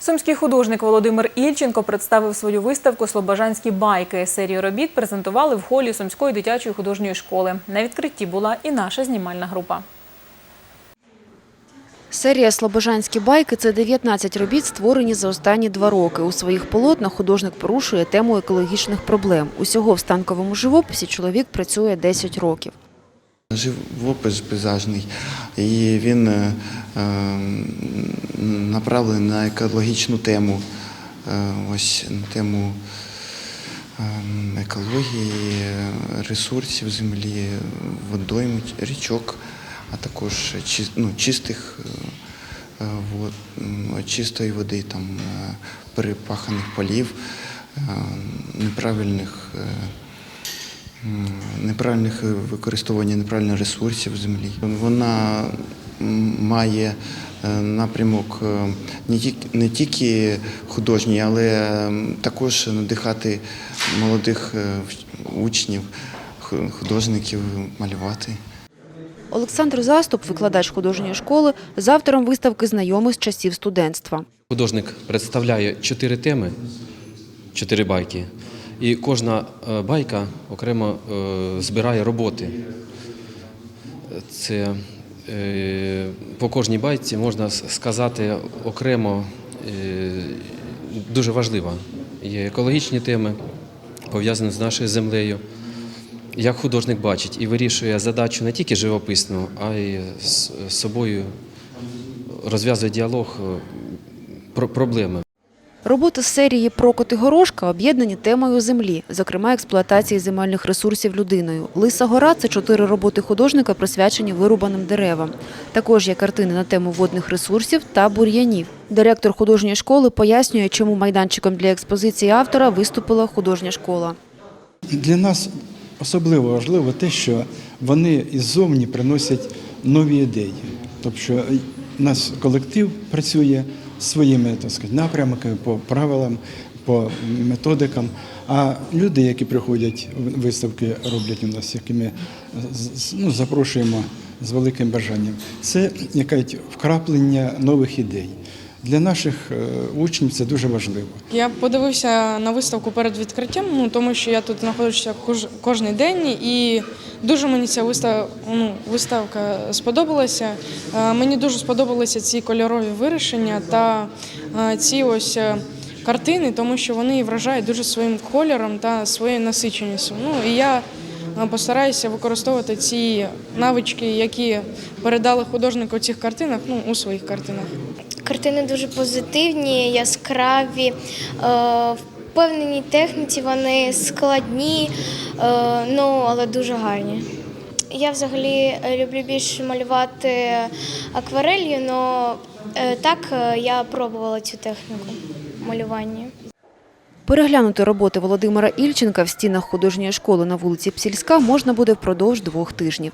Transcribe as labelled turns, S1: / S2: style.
S1: Сумський художник Володимир Ільченко представив свою виставку Слобожанські байки. Серію робіт презентували в холі Сумської дитячої художньої школи. На відкритті була і наша знімальна група.
S2: Серія «Слобожанські байки» – це 19 робіт, створені за останні два роки. У своїх полотнах художник порушує тему екологічних проблем. Усього в станковому живописі чоловік працює 10 років.
S3: Живопис пейзажний, і він е, направлений на екологічну тему, е, ось тему е, екології, ресурсів землі, водойм, річок, а також ну, чистих е, вод, чистої води, там, е, перепаханих полів, е, неправильних. е, неправильних використовування неправильних ресурсів землі. Вона має е, напрямок е, не тільки, не тільки художній, але також надихати молодих е, учнів, художників малювати.
S2: Олександр Заступ, викладач художньої школи, з автором виставки знайомий з часів студентства.
S4: Художник представляє чотири теми, чотири байки, і кожна е, байка окремо е, збирає роботи. Це е, по кожній байці можна сказати окремо дуже важлива. Є екологічні теми, пов'язані з нашою землею. Як художник бачить і вирішує задачу не тільки живописну, а й з собою розв'язує діалог про проблеми.
S2: Роботи з серії «Прокоти горошка» об'єднані темою землі, зокрема експлуатації земельних ресурсів людиною. «Лиса гора» – це чотири роботи художника, присвячені вирубаним деревам. Також є картини на тему водних ресурсів та бур'янів. Директор художньої школи пояснює, чому майданчиком для експозиції автора виступила художня школа.
S5: Для нас особливо важливо те, що вони іззовні приносять нові ідеї. Тобто у нас колектив працює своїми так сказати, напрямками, по правилам, по методикам. А люди, які приходять виставки, роблять у нас, які ми ну, запрошуємо з великим бажанням, це якесь вкраплення нових ідей. Для наших е, учнів це дуже важливо.
S6: Я подивився на виставку перед відкриттям, ну тому що я тут знаходжуся кож, кожен день, і дуже мені ця вистав, ну, виставка сподобалася. Е, Мені дуже сподобалися ці кольорові вирішення та е, ці ось е, картини, тому що вони вражають дуже своїм кольором та своєю насиченістю. Ну і я постараюся використовувати ці навички, які передали художнику в цих картинах, ну у своїх картинах.
S7: Картини дуже позитивні, яскраві, е, в певненій техніці вони складні, е, ну але дуже гарні. Я взагалі люблю більше малювати акварелью, але так е, я пробувала цю техніку малювання.
S2: Переглянути роботи Володимира Ільченка в стінах художньої школи на вулиці Псільська можна буде впродовж двох тижнів.